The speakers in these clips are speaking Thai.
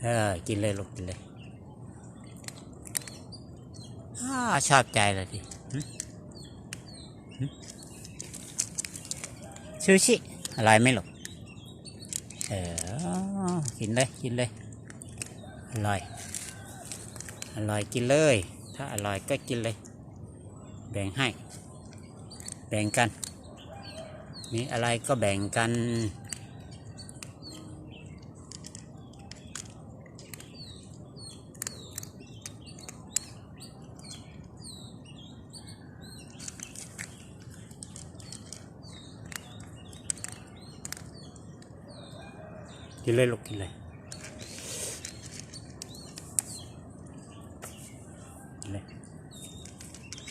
เออ กินเลยลูกกินเลยอ้าชอบใจเลยดิหึหึซูชิอร่อยไหมลูกเออ กินเลย กินเลย อร่อย อร่อยกินเลย ถ้าอร่อยก็กินเลย แบ่งให้ แบ่งกัน มีอะไรก็แบ่งกัน กินเลยลูกกินเลยกินเลย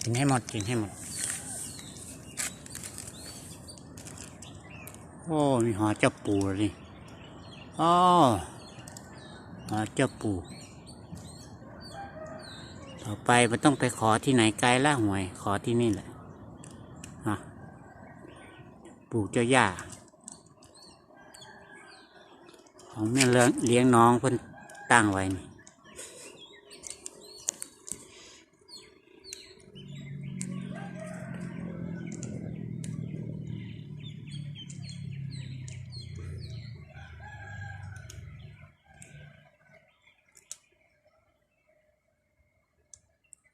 กินให้หมดกินให้หมด โอ้ มีหอเจ้าปูเลยอ๋อหอเจ้าปูต่อไปมันต้องไปขอที่ไหนไกลละหวย ขอที่นี่แหละ ฮะ ปู่เจ้าย่า ของแม่เลี้ยงเลี้ยงน้องเพิ่นตั้งไว้นี่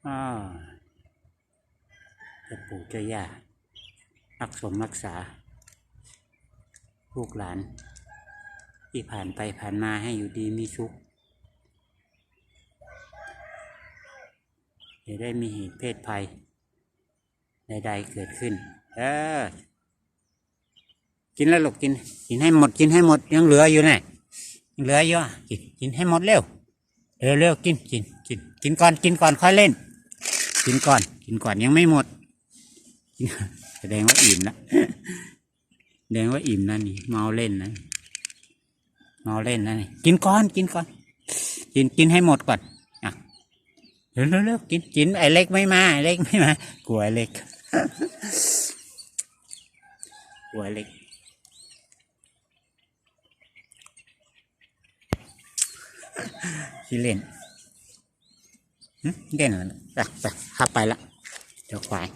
อ้าวเจะปู่เจ้าย่ารักสมรักษา ลูกหลาน ที่ผ่านไปผ่านมาให้อยู่ดีมีสุขอย่าได้มีเหตุเพศภัย ใดๆเกิดขึ้น เออ กินแล้วลูกกิน กินให้หมด กินให้หมด ยังเหลืออยู่นะยังเหลืออยู่อะกินกินให้หมดเร็ว เร็วเร็วกินกินกิน กินก่อน กินก่อนค่อยเล่น กินก่อน กินก่อนยังไม่หมด แสดงว่าอิ่มนะแสดงว่าอิ่มนะนี่ เมาเล่นนะ เมาเล่นนะนี่กินก่อนกินก่อน กินกินให้หมดก่อนอะเร็วเร็วกินกินไอ้เล็กไม่มาไอ้เล็กไม่มากลัวไอเล็กกลัวไอเล็กที่เล่นเล่นเหรอไปไปขับไปละเดี๋ยวควาย